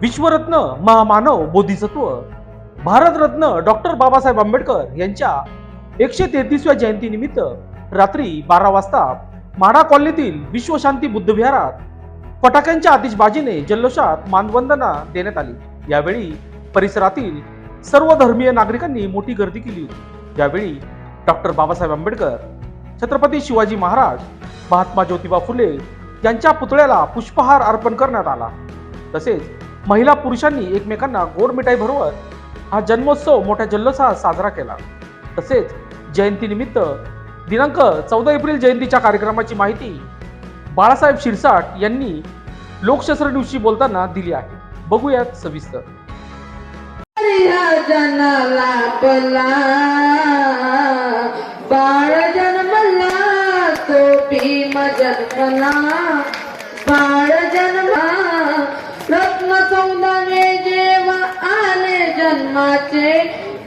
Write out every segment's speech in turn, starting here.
विश्वरत्न महामानव बोधिसत्व भारतरत्न डॉक्टर बाबासाहेब आंबेडकर यांच्या एकशे तेहतीसव्या जयंतीनिमित्त रात्री बारा वाजता माडा कॉलनीतील विश्वशांती बुद्धविहारात फटाक्यांच्या आतिषबाजीने जल्लोषात मानवंदना देण्यात आली. यावेळी परिसरातील सर्व धर्मीय नागरिकांनी मोठी गर्दी केली होती. यावेळी डॉक्टर बाबासाहेब आंबेडकर छत्रपती शिवाजी महाराज महात्मा ज्योतिबा फुले यांच्या पुतळ्याला पुष्पहार अर्पण करण्यात आला. तसेच महिला पुरुषांनी एकमेकांना गोड मिठाई भरवत हा जन्मोत्सव मोठ्या जल्लोषात साजरा केला. तसेच जयंतीनिमित्त दिनांक चौदा एप्रिल जयंतीच्या कार्यक्रमाची माहिती बाळासाहेब शिरसाट यांनी लोकशास्त्र दिवशी बोलताना दिली आहे. बघूयात सविस्तर. बाळ जन्मला तो भीम जन्मला. जन्माचे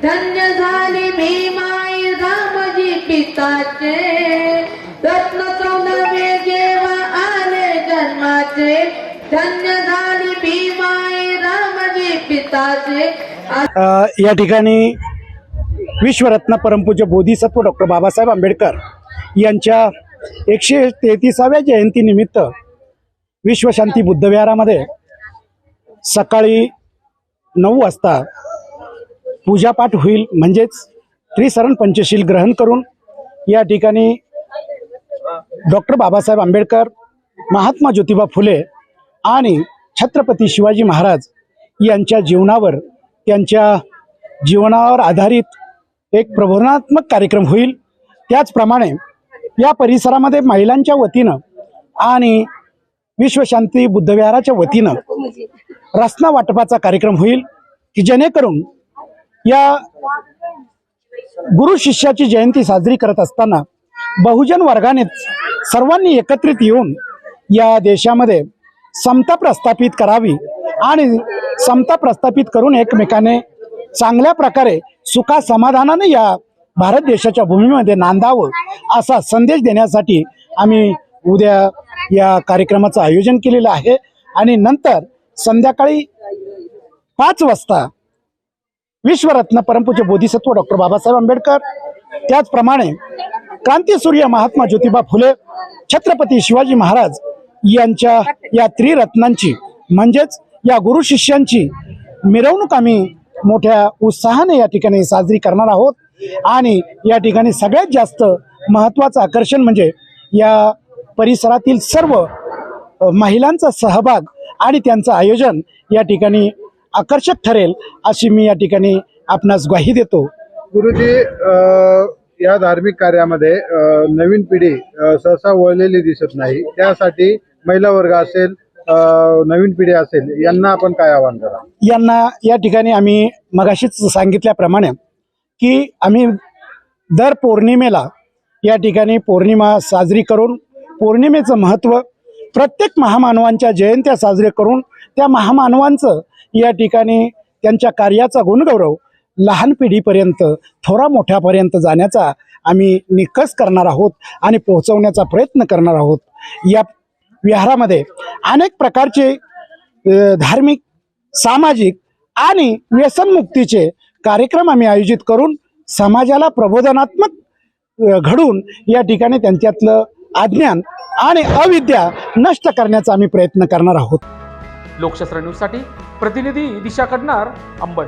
धन्य झाले मी माय धामजी पिताचे. रत्न चौदावे जेव्हा आले जन्माचे धन्य झाले मी माय रामजी पिताचे. या ठिकाणी विश्वरत्न परमपूज्य बोधिसत्व डॉक्टर बाबासाहेब आंबेडकर यांच्या एकशे तेहतीसाव्या जयंतीनिमित्त विश्वशांती बुद्धविहारामध्ये सकाळी नऊ वाजता पूजापाठ होईल म्हणजेच त्रिसरण पंचशील ग्रहण करून या ठिकाणी डॉक्टर बाबासाहेब आंबेडकर महात्मा ज्योतिबा फुले आणि छत्रपती शिवाजी महाराज यांच्या जीवनावर त्यांच्या जीवनावर आधारित एक प्रबोधनात्मक कार्यक्रम होईल. त्याचप्रमाणे या परिसरामध्ये महिलांच्या वतीनं आणि विश्वशांती बुद्धविहाराच्या वतीनं रसना वाटपाचा कार्यक्रम होईल की जेणेकरून या गुरु शिष्याची जयंती साजरी करत असताना बहुजन वर्गानेच सर्वांनी एकत्रित येऊन या देशामध्ये समता प्रस्थापित करावी आणि समता प्रस्थापित करून एकमेकाने चांगल्या प्रकारे सुखा समाधानाने या भारत देशाच्या भूमीमध्ये नांदावं असा संदेश देण्यासाठी आम्ही उद्या या कार्यक्रमाचं आयोजन केलेलं आहे. आणि नंतर संध्याकाळी पाच वाजता विश्वरत्न परमपूज्य बोधिसत्व डॉक्टर बाबासाहेब आंबेडकर. त्याचप्रमाणे क्रांतीसूर्य महात्मा ज्योतिबा फुले छत्रपती शिवाजी महाराज यांच्या या त्रिरत्नांची म्हणजेच या गुरु शिष्यांची मिरवणूक आम्ही मोठ्या उत्साहाने या ठिकाणी साजरी करणार आहोत. आणि या ठिकाणी सगळ्यात जास्त महत्त्वाचं आकर्षण म्हणजे या परिसरातील सर्व महिलांचा सहभाग आणि त्यांचं आयोजन या ठिकाणी आकर्षक ठरेल अशी मी या ठिकाणी आपणास ग्वाही देतो. गुरुजी या धार्मिक कार्यामध्ये नवीन पिढी सहसा वळलेली दिसत नाही. त्यासाठी महिला वर्ग असेल नवीन पिढी असेल यांना आपण काय आवाहन करा? यांना या ठिकाणी आम्ही मगाशीच सांगितल्याप्रमाणे की आम्ही दर पौर्णिमेला या ठिकाणी पौर्णिमा साजरी करून पौर्णिमेचं महत्त्व प्रत्येक महामानवांच्या जयंत्या साजरे करून त्या महामानवांचं या ठिकाणी त्यांच्या कार्याचा गुणगौरव लहान पिढीपर्यंत थोरा मोठ्यापर्यंत जाण्याचा आम्ही निकस करणार आहोत आणि पोहोचवण्याचा प्रयत्न करणार आहोत. या विहारामध्ये अनेक प्रकारचे धार्मिक सामाजिक आणि व्यसनमुक्तीचे कार्यक्रम आम्ही आयोजित करून समाजाला प्रबोधनात्मक घडून या ठिकाणी त्यांच्यातलं अज्ञान आणि अविद्या नष्ट करण्याचा आम्ही प्रयत्न करणार आहोत. लोकशास्त्र न्यूजसाठी प्रतिनिधी दिशा कडणार अंबड.